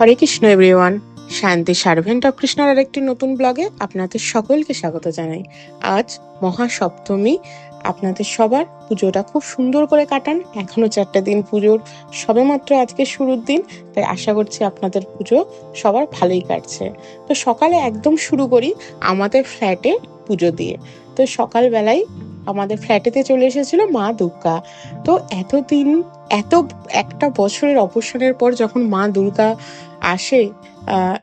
হরে Krishna everyone শান্তি servant of কৃষ্ণার আরেকটি নতুন ব্লগে আপনাদের সকলকে স্বাগত জানাই। আজ মহাসপ্তমী, আপনাদের সবার পুজোটা খুব সুন্দর করে কাটান। এখনও চারটে দিন পুজোর সবেমাত্র আজকে শুরুর দিন, তাই আশা করছি আপনাদের পুজো সবার ভালোই কাটছে। তো সকালে একদম শুরু করি আমাদের ফ্ল্যাটে পুজো দিয়ে। তো সকালবেলায় আমাদের ফ্ল্যাটেতে চলে এসেছিল মা দুর্গা। তো এতদিন, এত, একটা বছরের অবসানের পর যখন মা দুর্গা আসে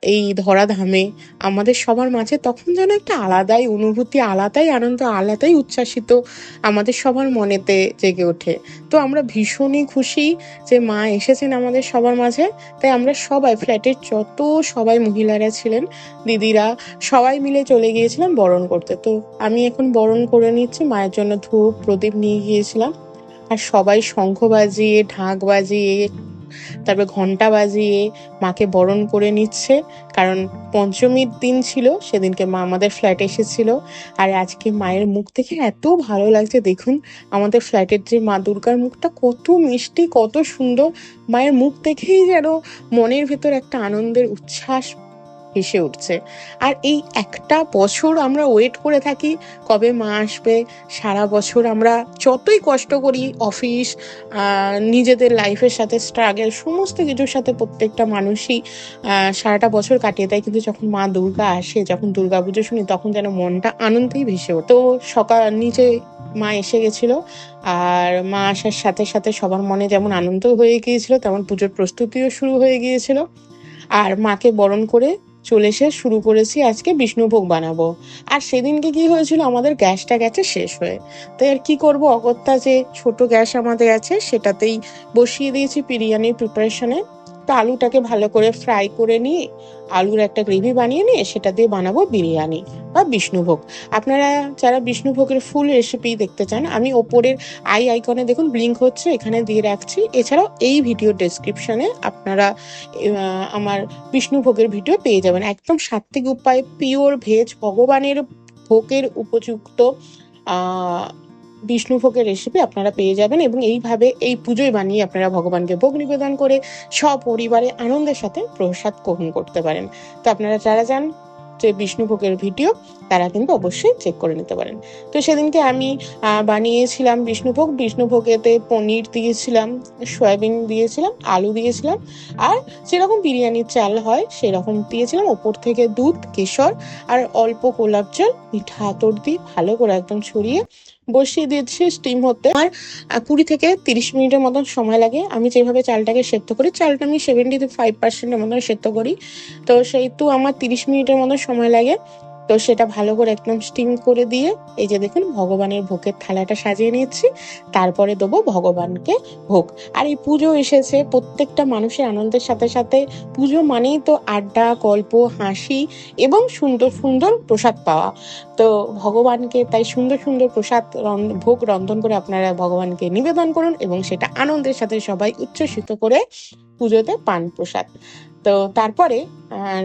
এই ধরাধামে আমাদের সবার মাঝে তখন যেন একটা আলাদাই অনুভূতি, আলাদাই আনন্দ, আলাদাই উচ্ছ্বাসিত আমাদের সবার মনেতে জেগে ওঠে। তো আমরা ভীষণই খুশি যে মা এসেছেন আমাদের সবার মাঝে। তাই আমরা সবাই, ফ্ল্যাটের যত সবাই মহিলারা ছিলেন, দিদিরা, সবাই মিলে চলে গিয়েছিলাম বরণ করতে। তো আমি এখন বরণ করে নিচ্ছি, মায়ের জন্য ধূপ, প্রদীপ নিয়ে গিয়েছিলাম। আর সবাই শঙ্খ বাজিয়ে, ঢাক বাজিয়ে তারপরে ঘণ্টা বাজিয়ে মাকে বরণ করে নিচ্ছে, কারণ পঞ্চমীর দিন ছিল, সেদিনকে মা আমাদের ফ্ল্যাট এসেছিল। আর আজকে মায়ের মুখ থেকে এত ভালো লাগছে, দেখুন আমাদের ফ্ল্যাটের যে মা দুর্গার মুখটা কত মিষ্টি, কত সুন্দর। মায়ের মুখ দেখেই যেন মনের ভেতর একটা আনন্দের উচ্ছ্বাস ভেসে উঠছে। আর এই একটা বছর আমরা ওয়েট করে থাকি, কবে মা আসবে, সারা বছর আমরা যতই কষ্ট করি অফিস নিজেদের লাইফের সাথে স্ট্রাগল সমস্ত কিছুর সাথে প্রত্যেকটা মানুষই সারাটা বছর কাটিয়ে দেয়। কিন্তু যখন মা দুর্গা আসে, যখন দুর্গা পুজো শুনি, তখন যেন মনটা আনন্দেই ভেসে ওঠে। তো সকাল নিচে মা এসে গেছিল, আর মা আসার সাথে সাথে সবার মনে যেমন আনন্দ হয়ে গিয়েছিল, তেমন পুজোর প্রস্তুতিও শুরু হয়ে গিয়েছিল। আর মাকে বরণ করে চলে এসে শুরু করেছি আজকে বিষ্ণুভোগ বানাবো। আর সেদিনকে কি হয়েছিল? আমাদের গ্যাসটা গেছে শেষ হয়ে। তাই আর কি করব? অগত্যা যে ছোট গ্যাস আমাদের আছে, সেটাতেই বসিয়ে দিয়েছি বিরিয়ানির প্রিপারেশনে তো আলুটাকে ভালো করে ফ্রাই করে নিয়ে, আলুর একটা গ্রেভি বানিয়ে নিয়ে সেটা দিয়ে বানাবো বিরিয়ানি বা বিষ্ণুভোগ। আপনারা যারা বিষ্ণুভোগের ফুল রেসিপি দেখতে চান, আমি ওপরের আই আইকনে দেখুন ব্লিঙ্ক হচ্ছে, এখানে দিয়ে রাখছি। এছাড়াও এই ভিডিও ডেসক্রিপশনে আপনারা আমার বিষ্ণুভোগের ভিডিও পেয়ে যাবেন। একদম সাত্বিক উপায় পিওর ভেজ ভগবানের ভোগের উপযুক্ত আহ বিষ্ণু ভোগের রেসিপি আপনারা পেয়ে যাবেন এবং এইভাবে এই পুজোয় বানিয়ে আপনারা ভগবানকে ভোগ নিবেদন করে সপরিবারে আনন্দের সাথে প্রসাদ গ্রহণ করতে পারেন। তো আপনারা যারা যান যে বিষ্ণুভোগের ভিডিও, তারা কিন্তু অবশ্যই চেক করে নিতে পারেন। তো সেদিনকে আমি বানিয়েছিলাম বিষ্ণুভোগ। বিষ্ণুভোগেতে পনির দিয়েছিলাম, সয়াবিন দিয়েছিলাম, আলু দিয়েছিলাম, আর যেরকম বিরিয়ানির চাল হয় সেরকম দিয়েছিলাম। ওপর থেকে দুধ, কেশর, আর অল্প গোলাপ জল, মিঠা আতর দিয়ে ভালো করে একদম ছড়িয়ে বসিয়ে দিয়েছি স্টিম হতে। আর কুড়ি থেকে তিরিশ মিনিটের মতন সময় লাগে। আমি যেভাবে চালটাকে সেদ্ধ করি, চালটা আমি সেভেন্টি ফাইভ পার্সেন্টের মতন সেদ্ধ করি। তো সেই তো আমার তিরিশ মিনিটের মতন সময় লাগে। তো সেটা ভালো করে একদম স্টিম করে দিয়ে, এই যে দেখুন ভগবানের ভোগের থালাটা সাজিয়ে নিচ্ছি তারপরে দেবো ভগবানকে ভোগ। আর এই পুজো এসেছে, প্রত্যেকটা মানুষের আনন্দের সাথে সাথে পুজো মানেই তো আড্ডা, গল্প, হাসি এবং সুন্দর সুন্দর প্রসাদ পাওয়া। তো ভগবানকে তাই সুন্দর সুন্দর প্রসাদ ভোগ রন্ধন করে আপনারা ভগবানকে নিবেদন করুন এবং সেটা আনন্দের সাথে সবাই উচ্ছ্বসিত করে পুজোতে পান প্রসাদ। তো তারপরে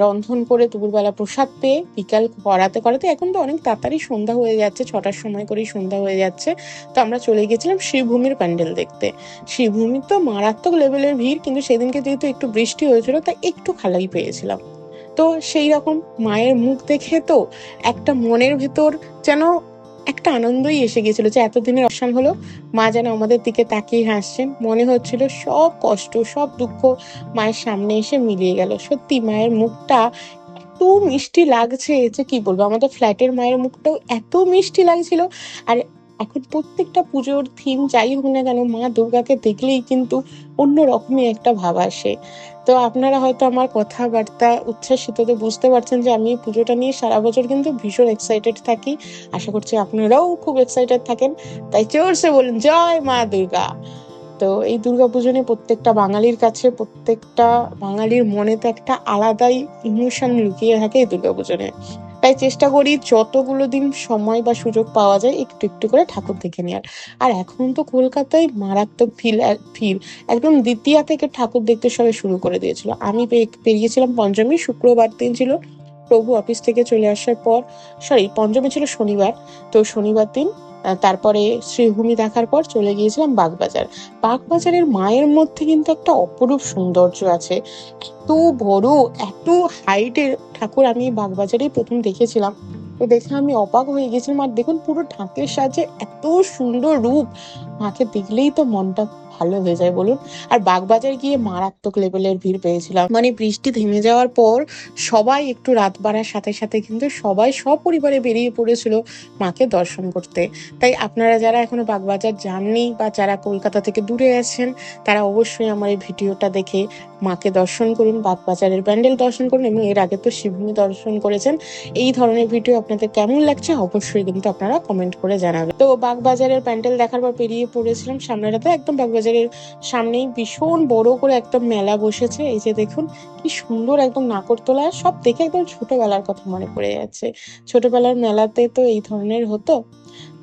রন্ধন করে দুপুরবেলা প্রসাদ পেয়ে বিকাল করাতে করাতে এখন তো অনেক তাড়াতাড়ি সন্ধ্যা হয়ে যাচ্ছে, ছটার সময় করেই সন্ধ্যা হয়ে যাচ্ছে। তো আমরা চলে গেছিলাম শ্রীভূমির প্যান্ডেল দেখতে। শ্রীভূমি তো মারাত্মক লেভেলের ভিড়, কিন্তু সেদিনকে যেহেতু একটু বৃষ্টি হয়েছিল, তাই একটু খালাই পেয়েছিলাম। তো সেই রকম মায়ের মুখ দেখে তো একটা মনের ভেতর যেন একটা আনন্দই এসে গিয়েছিল যে এতদিনের অবসান হলো, মা যেন আমাদের দিকে তাকিয়ে হাসছেন। মনে হচ্ছিল সব কষ্ট, সব দুঃখ মায়ের সামনে এসে মিলিয়ে গেল। সত্যি মায়ের মুখটা এত মিষ্টি লাগছে যে কি বলব, আমাদের ফ্ল্যাটের মায়ের মুখটাও এত মিষ্টি লাগছিল। আর এখন প্রত্যেকটা পুজোর থিম যাই হোক না কেন, মা দুর্গাকে দেখলেই কিন্তু অন্য রকমই একটা ভাব আসে। তো আপনারা হয়তো আমার কথাবার্তা উচ্ছ্বাসিততে বুঝতে পারছেন যে আমি এই পুজোটা নিয়ে সারা বছর কিন্তু ভীষণ এক্সাইটেড থাকি। আশা করছি আপনারাও খুব এক্সাইটেড থাকেন। তাই জোরসে বলুন, জয় মা দুর্গা। তো এই দুর্গা পুজো নিয়ে প্রত্যেকটা বাঙালির কাছে, প্রত্যেকটা বাঙালির মনে তো একটা আলাদাই ইমোশন লুকিয়ে থাকে এই দুর্গা পুজো নিয়ে। তাই চেষ্টা করি যতগুলো দিন সময় বা সুযোগ পাওয়া যায় একটু একটু করে ঠাকুর দেখে নেওয়ার। আর এখন তো কলকাতায় মারাত্মক ফিল ফিল একদম দ্বিতীয়া থেকে ঠাকুর দেখতে সবাই শুরু করে দিয়েছিল। আমি পেরিয়েছিলাম পঞ্চমী, শুক্রবার দিন ছিল। প্রভু অফিস থেকে চলে আসার পর সরি পঞ্চমী ছিল শনিবার। তো শনিবার দিন তারপরে শ্রীভূমি দেখার পর চলে গিয়েছিলাম বাগবাজার। বাগবাজারের মায়ের মধ্যে কিন্তু একটা অপরূপ সৌন্দর্য আছে। এত বড়, এত হাইটের ঠাকুর আমি বাগবাজারেই প্রথম দেখেছিলাম। তো দেখে আমি অবাক হয়ে গেছিলাম। আর দেখুন পুরো ঢাকের সাহায্যে এত সুন্দর রূপ। মাকে দেখলেই তো মনটা ভালো হয়ে যায় বলুন। আর বাগবাজার গিয়ে মারাত্মক লেভেলের ভিড় পেয়েছিলাম। মানে বৃষ্টি থেমে যাওয়ার পর সবাই একটু রাত বাড়ার সাথে সাথে কিন্তু সবাই সপরিবারে বেরিয়ে পড়েছিল মাকে দর্শন করতে। তাই আপনারা যারা এখনও বাগবাজার যাননি বা যারা কলকাতা থেকে দূরে আছেন, তারা অবশ্যই আমার এই ভিডিওটা দেখে মাকে দর্শন করুন, বাগবাজারের প্যান্ডেল দর্শন করুন এবং এর আগে তো শিবভূমি দর্শন করেছেন। এই ধরনের ভিডিও আপনাদের কেমন লাগছে অবশ্যই কিন্তু আপনারা কমেন্ট করে জানাবেন। তো বাগবাজারের প্যান্ডেল দেখার পর বেরিয়ে পড়েছিলাম সামনেটাতে একদম বাগবাজারের সামনেই ভীষণ বড় করে একটা মেলা বসেছে। এই যে দেখুন, কি সুন্দর একদম নাকরতলা, সব দেখে একদম ছোটবেলার কথা মনে পড়ে যাচ্ছে। ছোটবেলার মেলাতে তো এই ধরনের হতো।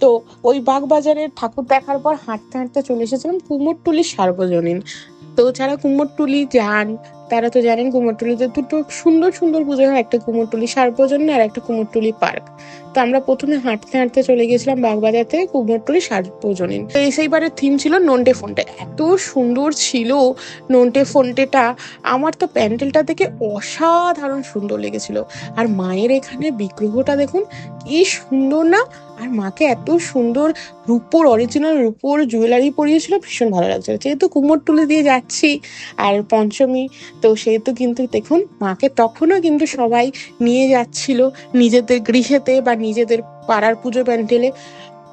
তো ওই বাগবাজারের ঠাকুর দেখার পর হাঁটতে হাঁটতে চলে এসেছিলাম কুমোরটুলি সার্বজনীন। তো ছাড়া কুমোরটুলি যান তারা তো জানেন কুমোরটুলিতে দুটো সুন্দর সুন্দর পুজো হয়। একটা কুমোরটুলি সার্বজনীন আর একটা কুমোরটুলি পার্ক। তো আমরা প্রথমে হাঁটতে হাঁটতে চলে গেছিলাম বাগবাজার থেকে কুমোরটুলি সার্বজনীন তো সেইবারের থিম ছিল নন্টে ফোনটে। এত সুন্দর ছিল নন্টে ফোনটেটা। আমার তো প্যান্ডেলটা দেখে অসাধারণ সুন্দর লেগেছিল। আর মায়ের এখানে বিগ্রহটা দেখুন, কি সুন্দর না? আর মাকে এত সুন্দর রূপোর অরিজিনাল রূপোর জুয়েলারি পরিয়েছিল, ভীষণ ভালো লাগছিল। যেহেতু কুমোরটুলি দিয়ে যাচ্ছি, আর পঞ্চমী তো সেহেতু কিন্তু দেখুন, মাকে তখনও কিন্তু সবাই নিয়ে যাচ্ছিল নিজেদের গৃহেতে বা নিজেদের পাড়ার পুজো প্যান্ডেলে।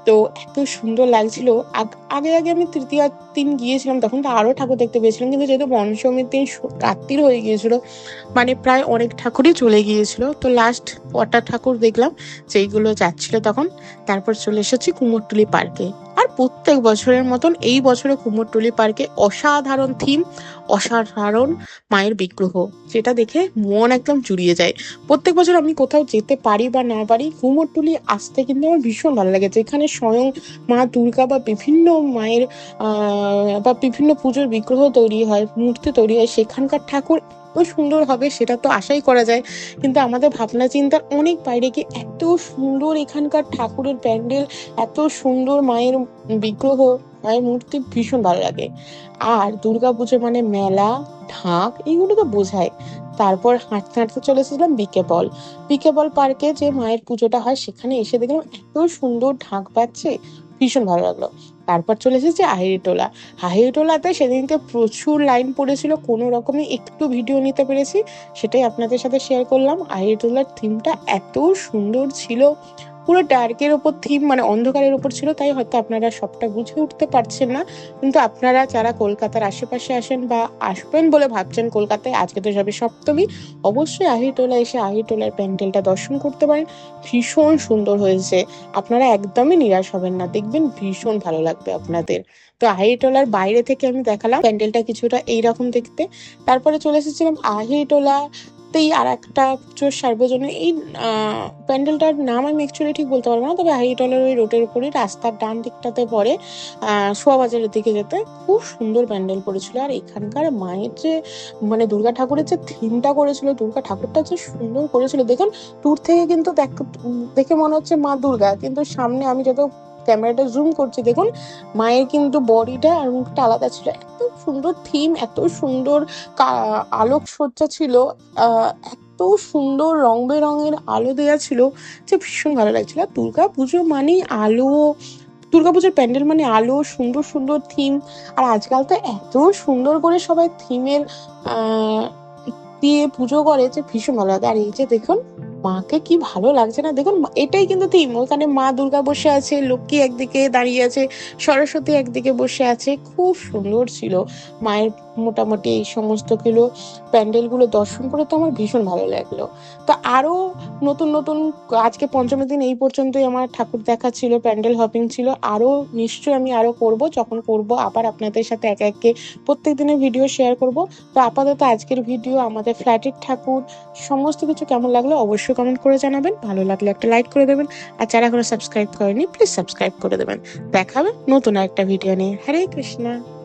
তো এত সুন্দর লাগছিল। আগ- আগে আমি তৃতীয় দিন গিয়েছিলাম, তখন তো আরও ঠাকুর দেখতে পেয়েছিলাম, কিন্তু যেহেতু পঞ্চমীর দিন রাত্রির হয়ে গিয়েছিল মানে প্রায় অনেক ঠাকুরই চলে গিয়েছিল। তো লাস্ট কটা ঠাকুর দেখলাম, যেইগুলো যাচ্ছিল তখন, তারপর চলে এসেছি কুমোরটুলি পার্কে। আর প্রত্যেক বছরের মতন এই বছরে কুমোরটুলি পার্কে অসাধারণ থিম, অসাধারণ মায়ের বিগ্রহ, যেটা দেখে মন একদম জুড়িয়ে যায়। প্রত্যেক বছর আমি কোথাও যেতে পারি বা না পারি কুমোরটুলি আসতে কিন্তু আমার ভীষণ ভালো লাগে। যেখানে স্বয়ং মা দুর্গা বা বিভিন্ন মায়ের বা বিভিন্ন পুজোর বিগ্রহ তৈরি হয়, মূর্তি তৈরি হয়, সেখানকার ঠাকুর সুন্দর হবে সেটা তো আশাই করা যায়। কিন্তু আমাদের ভাবনা চিন্তার অনেক বাইরে গিয়ে এত সুন্দর এখানকার ঠাকুরের প্যান্ডেল, এত সুন্দর মায়ের বিগ্রহ, মায়ের মূর্তি ভীষণ ভালো লাগে। আর দুর্গাপুজো মানে মেলা, ঢাক, এগুলো তো বোঝায়। তারপর হাঁটতে হাঁটতে চলে এসেছিলাম বিকে বল। পার্কে যে মায়ের পুজোটা হয়, সেখানে এসে দেখলাম এত সুন্দর ঢাক পাচ্ছে ভীষণ ভালো লাগল। তারপর চলে এসেছে আহিরিটোলা আহিরিটোলাতে সেদিনকে প্রচুর লাইন পড়েছিল, কোনো রকমে একটু ভিডিও নিতে পেরেছি, সেটাই আপনাদের সাথে শেয়ার করলাম। আহিরিটোলার থিমটা এত সুন্দর ছিল পুরো ডার্কের ওপর থিম মানে অন্ধকারের ওপর ছিল, তাই হয়তো আপনারা সবটা বুঝে উঠতে পারছেন না। কিন্তু আপনারা যারা কলকাতার আশেপাশে আসেন বা আসবেন বলে ভাবছেন কলকাতায়, আজকে তো যাবে সপ্তমী, অবশ্যই আহিটোলা এসে আহিটোলার প্যান্ডেলটা দর্শন করতে পারেন। ভীষণ সুন্দর হয়েছে। আপনারা একদমই নিরাশ হবেন না, দেখবেন ভীষণ ভালো লাগবে আপনাদের। তো আহিটোলার বাইরে থেকে আমি দেখালাম প্যান্ডেলটা কিছুটা এইরকম দেখতে। তারপরে চলে এসেছিলাম আহিটোলা তেই আর একটা পুজোর সার্বজনীন এই প্যান্ডেলটার নাম আমি অ্যাকচুয়ালি ঠিক বলতে পারব না, তবে হাইটলের ওই রোডের উপরে রাস্তার ডান দিকটাতে পরে আহ শোয়াবাজারের দিকে যেতে খুব সুন্দর প্যান্ডেল পড়েছিল। আর এখানকার মায়ের যে মানে দুর্গা ঠাকুরের যে থিমটা করেছিল, দুর্গা ঠাকুরটা যে সুন্দর করেছিল। দেখুন, দূর থেকে কিন্তু দেখে মনে হচ্ছে মা দুর্গা, কিন্তু সামনে আমি যত ক্যামেরাটা জুম করছি, দেখুন, মায়ের কিন্তু বডিটা আর মুখটা আলাদা ছিল। এত সুন্দর থিম এত সুন্দর আলোকসজ্জা ছিল এত সুন্দর রং বেরঙের আলো দেওয়া ছিল যে ভীষণ ভালো লাগছিল। আর দুর্গা পুজো মানেই আলো দুর্গাপুজোর প্যান্ডেল মানে আলো, সুন্দর সুন্দর থিম আর আজকাল তো এত সুন্দর করে সবাই থিমের দিয়ে পুজো করে যে ভীষণ ভালো লাগে। আর এই যে দেখুন মাকে কি ভালো লাগছে না? দেখুন এটাই কিন্তু থিম ওখানে মা দুর্গা বসে আছে, লক্ষ্মী একদিকে দাঁড়িয়ে আছে, সরস্বতী একদিকে বসে আছে। খুব সুন্দর ছিল। মায়ের মোটামুটি এই সমস্তগুলো প্যান্ডেলগুলো দর্শন করে তো আমার ভীষণ ভালো লাগল। তো আরও নতুন নতুন আজকে পঞ্চমীর দিন এই পর্যন্তই আমার ঠাকুর দেখা ছিল, প্যান্ডেল হপিং ছিল। আরও নিশ্চয়ই আমি আরও করব, যখন করব আবার আপনাদের সাথে এক একে প্রত্যেক দিনের ভিডিও শেয়ার করব। তো আপাতত আজকের ভিডিও আমাদের ফ্ল্যাটের ঠাকুর, সমস্ত কিছু কেমন লাগল অবশ্যই কমেন্ট করে জানাবেন। ভালো লাগলে একটা লাইক করে দেবেন। আর যারা এখনও সাবস্ক্রাইব করেনি প্লিজ সাবস্ক্রাইব করে দেবেন। দেখাবে নতুন একটা ভিডিও নিয়ে। হরে কৃষ্ণা।